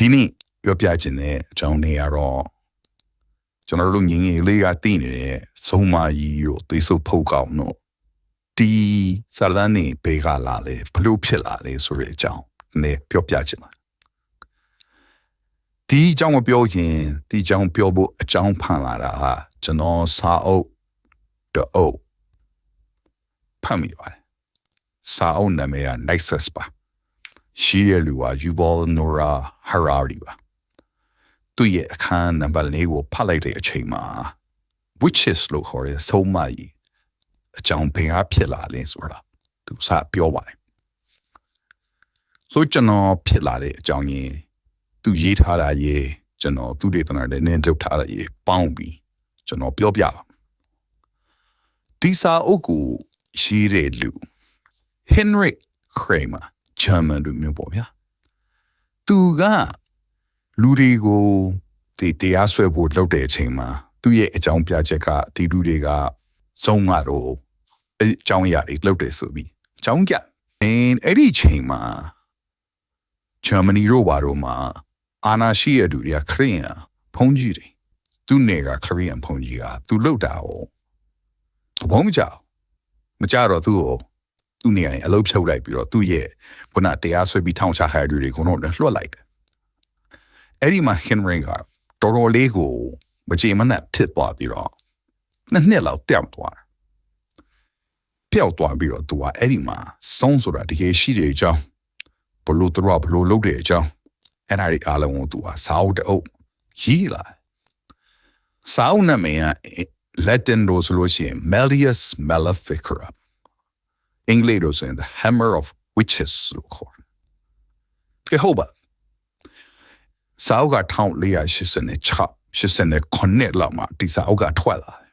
ဒီနေ့ပြောပြခြင်းတဲ့အကြောင်းလေးကတော့ကျွန်တော်တို့ငင်းငယ်လေးကသိနေတဲ့ဆုံးမကြီးကိုသိစုပ်ဖို့ကောင်းတော့ဒီစာရန်နေဘေးကလာလေဘလို့ဖြစ်လာလေဆိုတဲ့အကြောင်းနဲ့ပြောပြခြင်းပါဒီအကြောင်းမပြောရင်ဒီအကြောင်းပြောဖို့အကြောင်းဖန်လာတာဟာကျွန်တော်စာအုပ်တအုပ်ဖတ်မိပါတယ်စာအုပ်နာမည်က Nexus ပါ ရှိရလူက Yuval Noah Harari ပါသူ့ရဲ့အခန်းနံပါတ်၄ကိုဖတ်လိုက်တဲ့အချိန်မှာ witches လို့ခေါ်တဲ့ဆုံးမကြီးအကြောင်းဘယ်ဟာဖြစ်လာလဲဆိုတာသူစပြောပါတယ်ဆိုကျွန်တော်ဖြစ်လာတဲ့အကြောင်းရင်းသူရေးထားတာရေးကျွန်တော်သူဒေသနာနဲ့နင်းထုတ်ထားတာရေးပေါင်းပြီးကျွန်တော်ပြောပြပါဒီစာအုပ်ကိုရှိတဲ့လူ Henry Kramer German လူမျိုးပေါ့ဗျာသူကလူတွေကိုဒီတရားဆွဲဖို့လုပ်တဲ့အချိန်မှာသူ့ရဲ့အကြောင်းပြချက်ကဒီလူတွေကဆုံးကတော့အကြောင်းအရာတွေလုပ်တယ်ဆိုပြီးအကြောင်းကြအင်းအဲ့ဒီချိန်မှာဂျာမနီရောဘာရောမှာအာနာရှိရတူတွေကခရီးယန်ဖုန်ကြီးတွေသူ့နယ်ကခရီးယန်ဖုန်ကြီးကသူလှုပ်တာကိုဘုံမကြောက်မကြတော့သူ့ကို သူ့နေရာအလုပ်ဖြုတ်လိုက်ပြီးတော့သူ့ရဲ့ခုနတရားဆွဲပြီးထောင်ချခိုင်းတွေကတော့လွှတ်လိုက်တယ်အဲ့ဒီမှာဟင်ရီကတော်တော်လေးကိုမကြေမနက်ဖြစ်သွားပြီးတော့နှစ်နှစ်လောက်တောက်သွားပျောက်သွားပြီးတော့သူကအဲ့ဒီမှာစုံးဆိုတာတကယ်ရှိတဲ့အကြောင်းဘလို့သူကဘလို့လုပ်တဲ့အကြောင်းအဲ့ဒါတွေအားလုံးကိုသူကစာအုပ်တအုပ်ရေးလာစာအုပ်နာမည်က Latin လို့ဆိုလို့ရှိရင် Malleus Maleficarum အင်္ဂလိပ်လို့ဆိုရင် The Hammer of Witches လို့ခေါ်တယ်။ကဲဟုတ်ပါစာအုပ်က1486 89လောက်မှာဒီစာအုပ်ကထွက်လာတယ်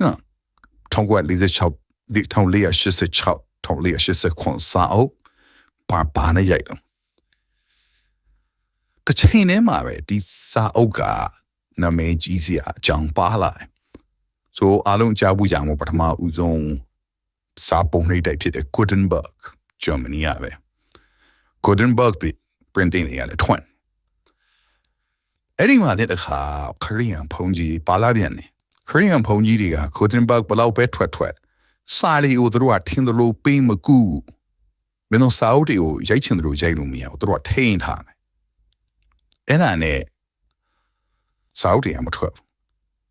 ။နော်1946ဒီ1486 1489စာအုပ်ဘာဘာနဲ့ရိုက်တော့တချိန်ထဲမှာပဲဒီစာအုပ်ကနာမည်ကြီးစရာအကြောင်းပါလာတယ်။ဆိုအားလုံးကြားဘူးကြမှာပထမဦးဆုံး စာပုံနှိပ်တိုက်ဖြစ်တဲ့ Gutenberg Germany ရပဲ Gutenberg printing တွေရတယ်ထွန်းအဲ့ဒီမှာတဲ့အခါခရီးယန်ဖုန်ကြီးပါလာပြန်တယ်ခရီးယန်ဖုန်ကြီးတွေက Gutenberg ဘလောက်ပဲထွက်ထွက်စာလီကိုတို့ကထင်းတယ်လို့ပေးမကူမင်းတို့စာအုပ်တွေကိုရိုက်ချင်တယ်လို့ရိုက်လို့မရဘူးတို့ကထိန်းထားတယ်အဲ့ဒါနဲ့စာအုပ်တွေကမထွက်ဘူး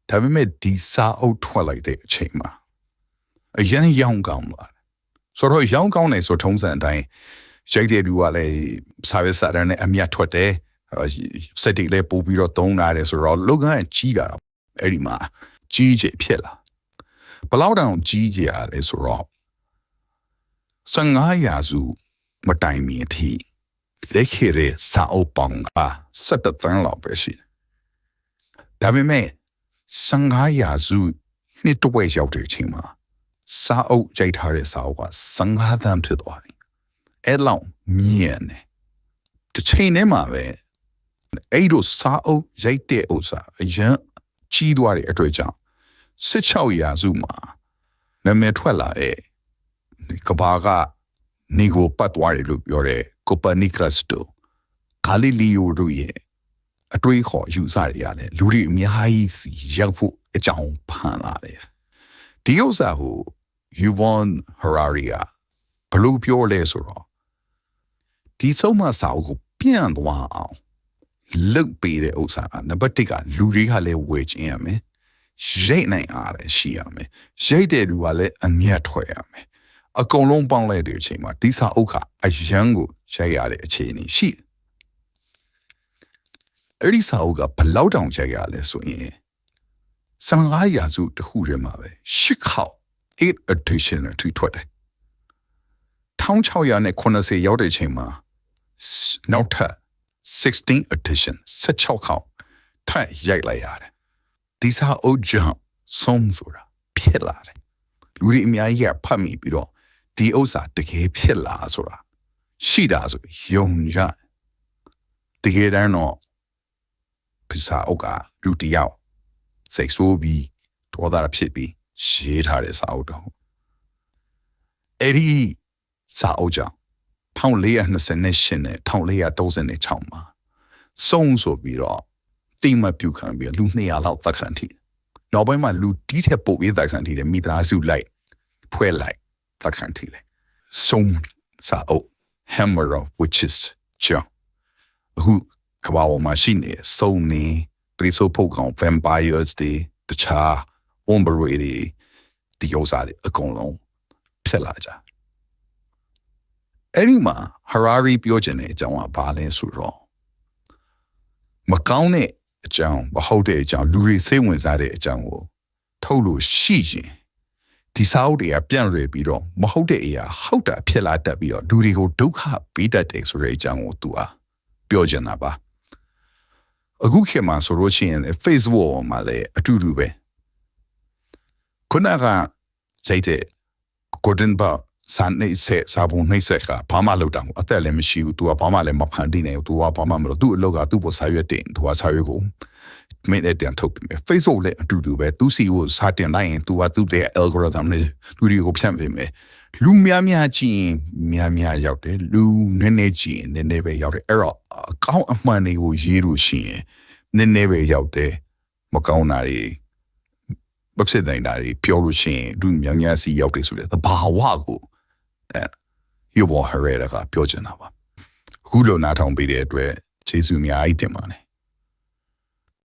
ဒါပေမဲ့ဒီစာအုပ်ထွက်လိုက်တဲ့အချိန်မှာ အရင်ရောင်းကောင်းသွားတယ်ဆိုတော့ရောင်းကောင်းနေဆိုထုံးစံအတိုင်းရိုက်တဲ့လူကလည်းစာရေးစာတန်းနဲ့အမြတ်ထွက်တယ်စက်တွေလည်းပို့ပြီးတော့သုံးလာတယ်ဆိုတော့လုပ်ငန်းကြီးတာအဲ့ဒီမှာကြီးကြီးဖြစ်လာဘလောက်တောင်ကြီးကြီးရလဲဆိုတော့15ရာစုမတိုင်မီအထိလက်ခေရစာအုပ်ပေါင်းက17တန်းလောက်ပဲရှိဒါပေမဲ့15ရာစုနှစ်တဝက်ရောက်တဲ့အချိန်မှာ စာအုပ်ရိုက်ထားတဲ့စာအုပ်က15သန်းဖြစ်သွားပြီအဲ့လောက်မြင်တယ်တစ်ချိန်တည်းမှာပဲအဲ့တို့စာအုပ်ရိုက်တဲ့ဥစ္စာအရင်ကြီးသွားတဲ့အတွက်ကြောင့်16ရာစုမှာနာမည်ထွက်လာတဲ့ကဘာကနေကိုပတ်သွားတယ်လို့ပြောတဲ့ကိုပါနီကတ်စ်တို့ဂါလီလီယိုတို့ရဲ့အတွေးခေါ်ယူဆတွေရတယ်လူတွေအများကြီးစီရောက်ဖို့အကြောင်းဖန်လာတယ်ဒီဥစ္စာကို Yuval Harari ကဘလို့ပြောလဲဆိုတော့ဒီဆုံးမစာအုပ်ကိုပြန့်သွားအောင်လုတ်ပေးတဲ့ဥစ္စာကနံပါတ်1ကလူတွေကလည်းဝယ်ခြင်းရမယ်ရိတ်နိုင်အားလည်းရှိရမယ်ရိတ်တဲ့လူကလည်းအမျက်ထွက်ရမယ်အကုန်လုံးပေါင်းလိုက်တဲ့အချိန်မှာဒီစာအုပ်ကအယံကိုရိုက်ရတဲ့အခြေအနေရှိအဲ့ဒီစာအုပ်ကဘလောက်တောင်ရိုက်ရလဲဆိုရင်15ရာစုတခုတည်းမှာပဲရှစ်ခေါက် 8 edition ထွေထွက်တယ်1680ရောက်တဲ့အချိန်မှာနောက်ထပ်16 edition 16ခေါက်ထပ်ရိုက်လိုက်ရတယ်ဒီစာအုပ်ကြောင့်ဆုံးဆိုတာဖြစ်လာတယ်လူတွေအများကြီးကဖတ်မိပြီးတော့ဒီဥစ္စာတကယ်ဖြစ်လာဆိုတာရှိတာဆိုယုံကြတကယ်တမ်းတော့ဒီစာအုပ်ကလူတယောက်စိတ်ဆိုးပြီးဒေါသဖြစ်ပြီး ရေးထားတဲ့စာအုပ်တော့အဲ့ဒီစာအုပ်ကြောင့်1428နဲ့1436မှာစုံဆိုပြီးတော့တိမ်မပြုတ်ခံပြီးတော့လူ200လောက်သက်ခံထိတယ်နောက်ပိုင်းမှာလူတီးထက်ပိုပြီးသက်ခံထိတယ်မိသားစုလိုက်ဖွဲ့လိုက်သက်ခံထိတယ်စုံစာအုပ် hammer of witches ကြောင့်အခုကမ္ဘာပေါ်မှာရှိနေစုံနေပရိဆိုဖို့ကောင် vampires တွေတခြား ombre တွေဒီဥစားတွေအကုန်လုံးဖြစ်လာကြအဲ့ဒီမှာ Harari ပြောချင်တဲ့အကြောင်းကဘာလဲဆိုတော့မကောင်းတဲ့အကြောင်းမဟုတ်တဲ့အကြောင်းလူတွေစိတ်ဝင်စားတဲ့အကြောင်းကိုထုတ်လို့ရှိရင်ဒီစာအုပ်တွေကပြန့်လွယ်ပြီးတော့မဟုတ်တဲ့အရာဟုတ်တာဖြစ်လာတတ်ပြီးတော့လူတွေကိုဒုက္ခပေးတတ်တယ်ဆိုတဲ့အကြောင်းကိုသူကပြောချင်တာပါအခုခေတ်မှာဆိုလို့ရှိရင် Facebook မှာလည်းအတူတူပဲ ခုနကစိတ်တဲ့ Golden Bar စံနေဆက်စာပုံနှိမ့်ဆက်ကဘာမှလုပ်တာမဟုတ်အသက်လည်းမရှိဘူး तू ကဘာမှလည်းမဖန်တီးနိုင်ဘူး तू ကဘာမှမလုပ် तू အလုပ်ကသူ့ပေါ်စာရွက်တင် तू ကစာရွက်ကိုမင်းနဲ့တန်ထုတ်ပြီ Facebook လည်းအတူတူပဲသူစီကိုစာတင်လိုက်ရင် तू ကသူ့တဲ့ algorithm နဲ့လူတွေကိုဖြန့်ပေးမယ်လူများများကြည့်ရင်များများရောက်တယ်လူနည်းနည်းကြည့်ရင်နည်းနည်းပဲရောက်တယ်အဲ့တော့အကောင့်အမှန်တွေကိုရေးလို့ရှိရင်နည်းနည်းပဲရောက်တယ်မကောင်းတာတွေ မဖြစ်နိုင်တာတွေပြောလို့ရှိရင်လူများများစီရောက်တယ်ဆိုတဲ့သဘာဝကိုအဲယောဘောဟရဲကပြောချင်တာပါအခုလိုနားထောင်ပေးတဲ့အတွက်ကျေးဇူးအများကြီးတင်ပါတယ်